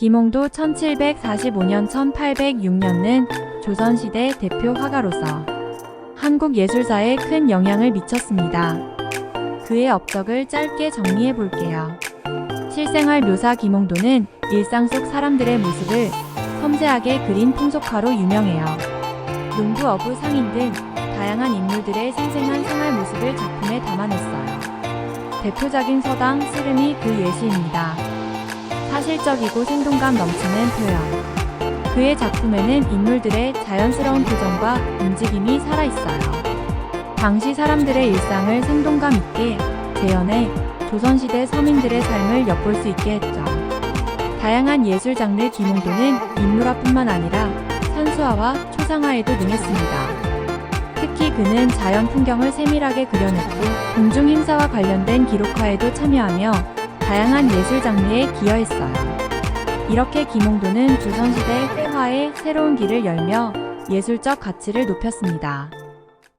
김홍도 1745년 1806년은 조선시대 대표 화가로서 한국 예술사에 큰 영향을 미쳤습니다. 그의 업적을 짧게 정리해 볼게요. 실생활 묘사 김홍도는 일상 속 사람들의 모습을 섬세하게 그린 풍속화로 유명해요. 농부, 어부, 상인 등 다양한 인물들의 생생한 생활 모습을 작품에 담아냈어요. 대표작인 서당 스름이 그 예시입니다. 사실적이고 생동감 넘치는 표현. 그의 작품에는 인물들의 자연스러운 표정과 움직임이 살아있어요. 당시 사람들의 일상을 생동감 있게 재현해 조선시대 서민들의 삶을 엿볼 수 있게 했죠. 다양한 예술 장르 김홍도는 인물화뿐만 아니라 산수화와 초상화에도 능했습니다. 특히 그는 자연 풍경을 세밀하게 그려냈고 공중 행사와 관련된 기록화에도 참여하며 다양한 예술 장르에 기여했어요. 이렇게 김홍도는 조선시대 회화의 새로운 길을 열며 예술적 가치를 높였습니다.